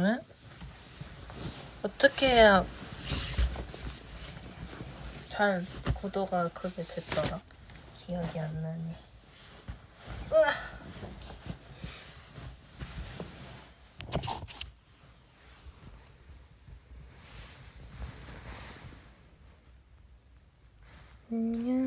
왜? 어떻게 해야 잘 구도가 그게 됐더라? 기억이 안 나네. 으아! 안녕.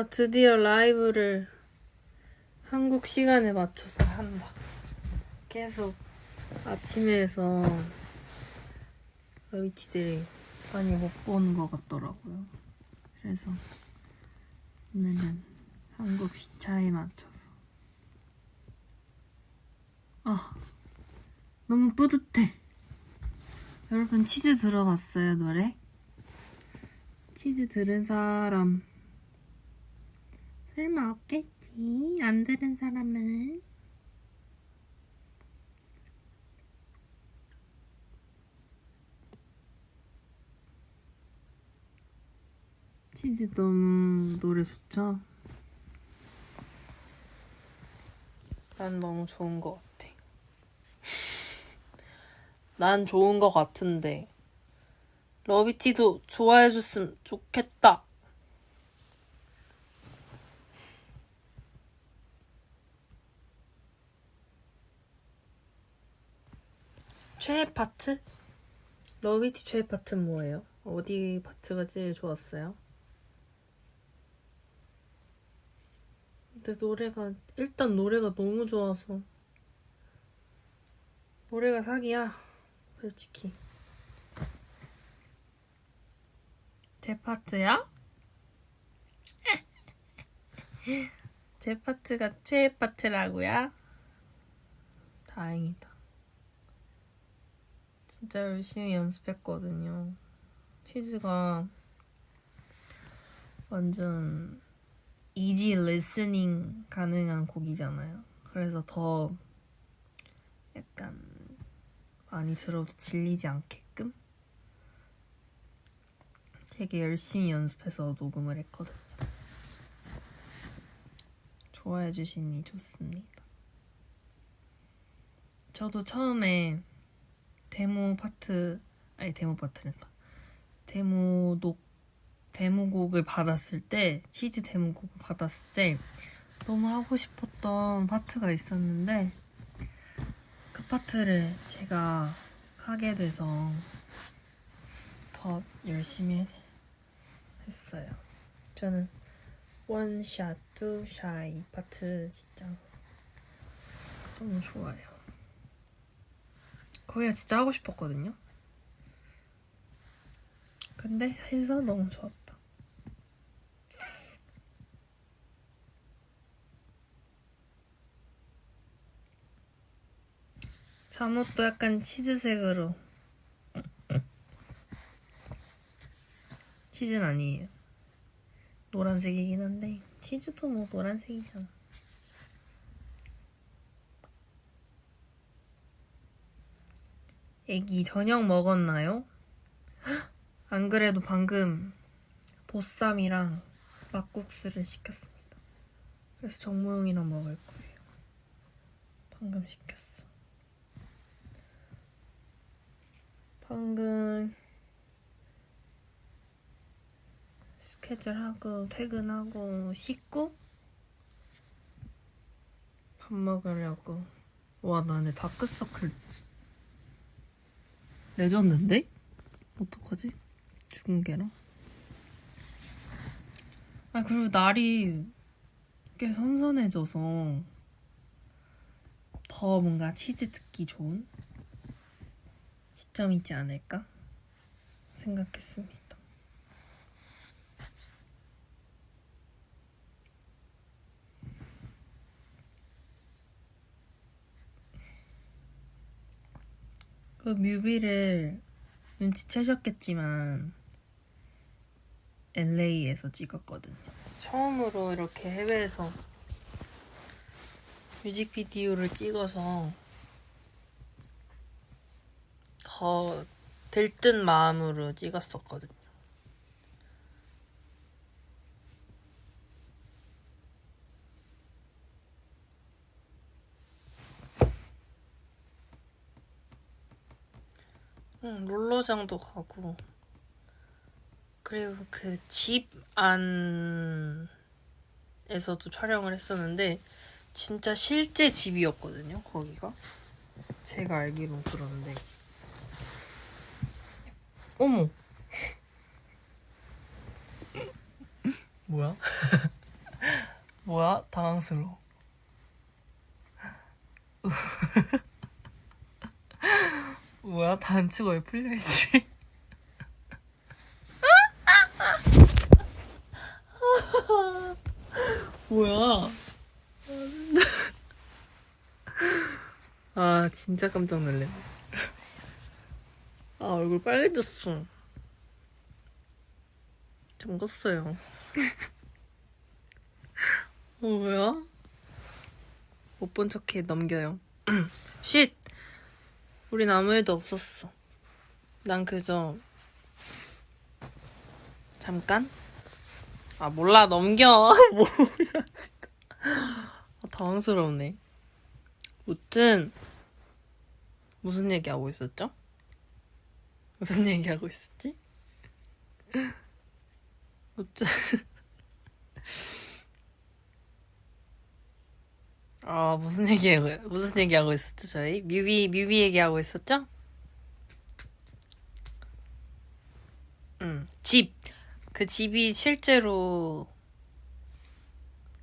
와, 드디어 라이브를 한국 시간에 맞춰서 한다. 계속 아침에 해서 러비티들이 많이 못 보는 것 같더라고요. 그래서 오늘은 한국 시차에 맞춰서. 아, 너무 뿌듯해. 여러분 치즈 들어봤어요, 노래? 치즈 들은 사람 설마 없겠지? 안 들은 사람은 치즈 너무 노래 좋죠? 난 너무 좋은 것 같아. 난 좋은 것 같은데 러비티도 좋아해줬으면 좋겠다. 최애 파트? 러비티 최애 파트는 뭐예요? 어디 파트가 제일 좋았어요? 근데 노래가 일단 노래가 너무 좋아서 노래가 사기야 솔직히 제 파트야? 제 파트가 최애 파트라고요? 다행이다. 진짜 열심히 연습했거든요. 치즈가 완전 이지 리스닝 가능한 곡이잖아요. 그래서 더 약간 많이 들어도 질리지 않게끔 되게 열심히 연습해서 녹음을 했거든요. 좋아해 주시니 좋습니다. 저도 처음에 데모 파트 아니 데모 파트랜다. 데모 녹 데모곡을 받았을 때 치즈 데모곡을 받았을 때 너무 하고 싶었던 파트가 있었는데 그 파트를 제가 하게 돼서 더 열심히 했어요. 저는 원샷, 투샷 이 파트 진짜 너무 좋아요. 거기가 진짜 하고 싶었거든요. 근데 해서 너무 좋았다. 잠옷도 약간 치즈색으로. 치즈는 아니에요. 노란색이긴 한데 치즈도 뭐 노란색이잖아. 애기 저녁 먹었나요? 안 그래도 방금 보쌈이랑 막국수를 시켰습니다. 그래서 정모용이랑 먹을 거예요. 방금 시켰어. 방금 스케줄하고 퇴근하고 씻고 밥 먹으려고. 와, 나 근데 다크서클 레전드인데? 어떡하지? 죽은 개랑? 아, 그리고 날이 꽤 선선해져서 더 뭔가 치즈 듣기 좋은 시점이지 않을까 생각했습니다. 그 뮤비를 눈치채셨겠지만 LA에서 찍었거든요. 처음으로 이렇게 해외에서 뮤직비디오를 찍어서 더 들뜬 마음으로 찍었었거든요. 롤러장도 가고. 그리고 그 집 안에서도 촬영을 했었는데, 진짜 실제 집이었거든요, 거기가. 제가 알기론 그런데. 어머! 뭐야? 뭐야? 당황스러워. 뭐야? 단추가 왜 풀려있지? 뭐야? 아, 진짜 깜짝 놀랐네. 아, 얼굴 빨개졌어. 잠갔어요. 어, 뭐야? 못 본 척해 넘겨요. 쉿! 우린 아무 일도 없었어. 난 그저 잠깐? 아 몰라 넘겨. 뭐야 진짜. 아, 당황스럽네. 무튼 무슨 얘기하고 있었죠? 무슨 얘기하고 있었지? 무튼 아 무슨 얘기 무슨 얘기하고 있었죠 저희? 뮤비 뮤비 얘기하고 있었죠? 음 집. 그 집이 실제로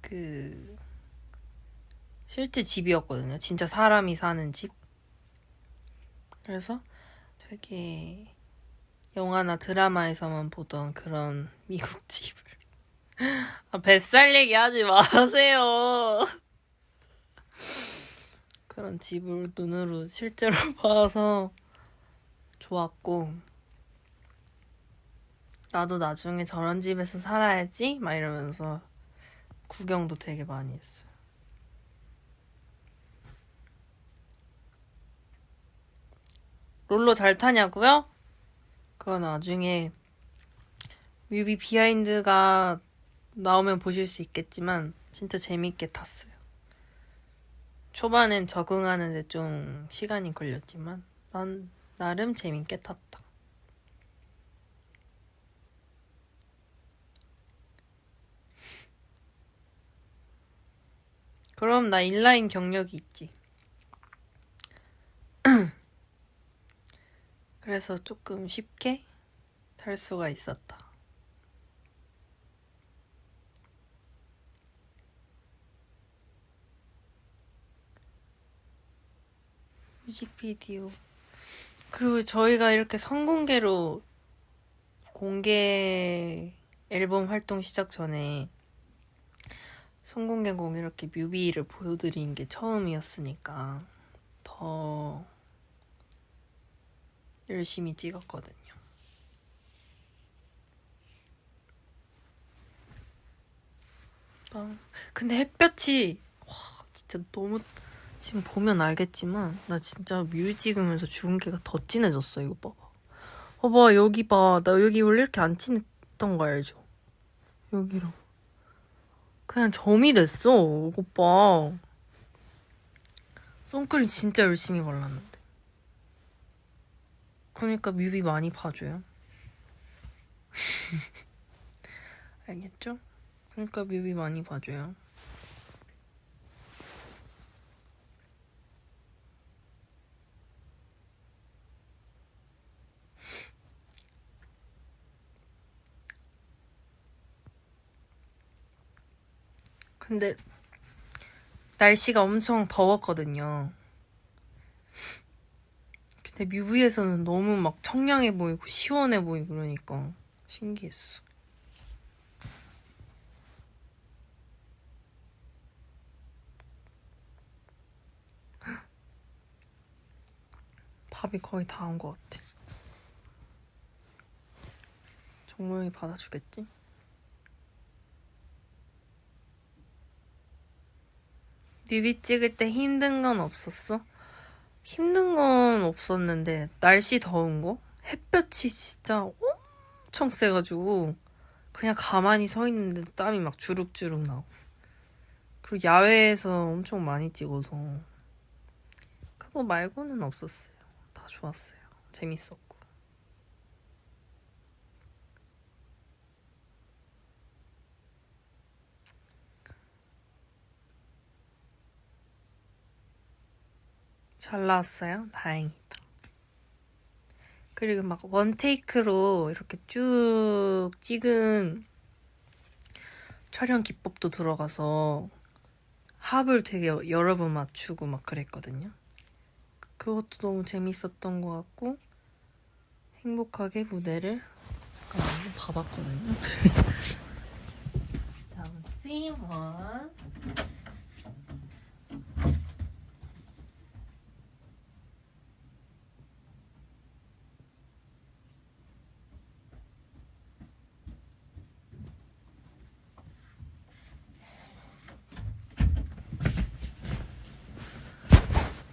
그 실제 집이었거든요. 진짜 사람이 사는 집. 그래서 되게 영화나 드라마에서만 보던 그런 미국 집을. 아 뱃살 얘기 하지 마세요. 그런 집을 눈으로 실제로 봐서 좋았고 나도 나중에 저런 집에서 살아야지 막 이러면서 구경도 되게 많이 했어요. 롤러 잘 타냐고요? 그거 나중에 뮤비 비하인드가 나오면 보실 수 있겠지만 진짜 재밌게 탔어요. 초반엔 적응하는데 좀 시간이 걸렸지만 난 나름 재밌게 탔다. 그럼 나 인라인 경력이 있지. 그래서 조금 쉽게 탈 수가 있었다. 뮤직비디오. 그리고 저희가 이렇게 선공개로 공개 앨범 활동 시작 전에 선공개곡 이렇게 뮤비를 보여드린 게 처음이었으니까 더 열심히 찍었거든요. 아, 근데 햇볕이 와 진짜 너무 지금 보면 알겠지만 나 진짜 뮤 찍으면서 주근깨가 더 진해졌어 이거 봐봐. 봐봐 여기 봐 나 여기 원래 이렇게 안 진했던 거 알죠? 여기로 그냥 점이 됐어 이거 봐. 선크림 진짜 열심히 발랐는데. 그러니까 뮤비 많이 봐줘요? 알겠죠? 그러니까 뮤비 많이 봐줘요 근데 날씨가 엄청 더웠거든요. 근데 뮤비에서는 너무 막 청량해 보이고 시원해 보이고 그러니까 신기했어. 밥이 거의 다 온 것 같아. 정모형이 받아주겠지? 뮤비 찍을 때 힘든 건 없었어? 힘든 건 없었는데 날씨 더운 거? 햇볕이 진짜 엄청 세가지고 그냥 가만히 서 있는데 땀이 막 주룩주룩 나고 그리고 야외에서 엄청 많이 찍어서 그거 말고는 없었어요. 다 좋았어요. 재밌었고. 잘 나왔어요? 다행이다. 그리고 막 원테이크로 이렇게 쭉 찍은 촬영 기법도 들어가서 합을 되게 여러 번 맞추고 막 그랬거든요. 그것도 너무 재밌었던 것 같고 행복하게 무대를 잠깐 한번 봐봤거든요. 다음 C1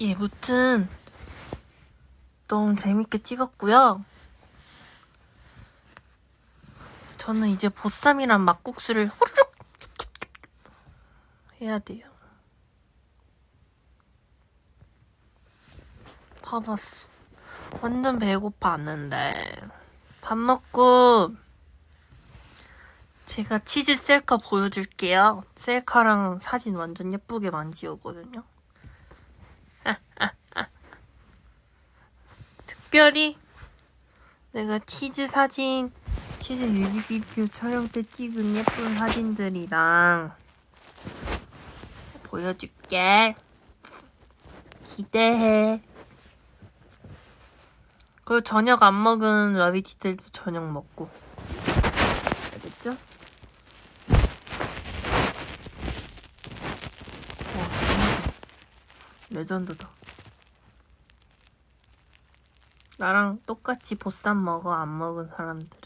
예, 무튼 너무 재밌게 찍었고요. 저는 이제 보쌈이랑 막국수를 후루룩 해야 돼요. 봐봤어. 완전 배고팠는데 밥 먹고 제가 치즈 셀카 보여줄게요. 셀카랑 사진 완전 예쁘게 찍었거든요. 특별히 내가 치즈 사진, 치즈 뮤직비디오 촬영 때 찍은 예쁜 사진들이랑 보여줄게. 기대해. 그리고 저녁 안 먹은 러비티들도 저녁 먹고. 알겠죠? 와, 레전드다. 나랑 똑같이 보쌈 먹어 안 먹은 사람들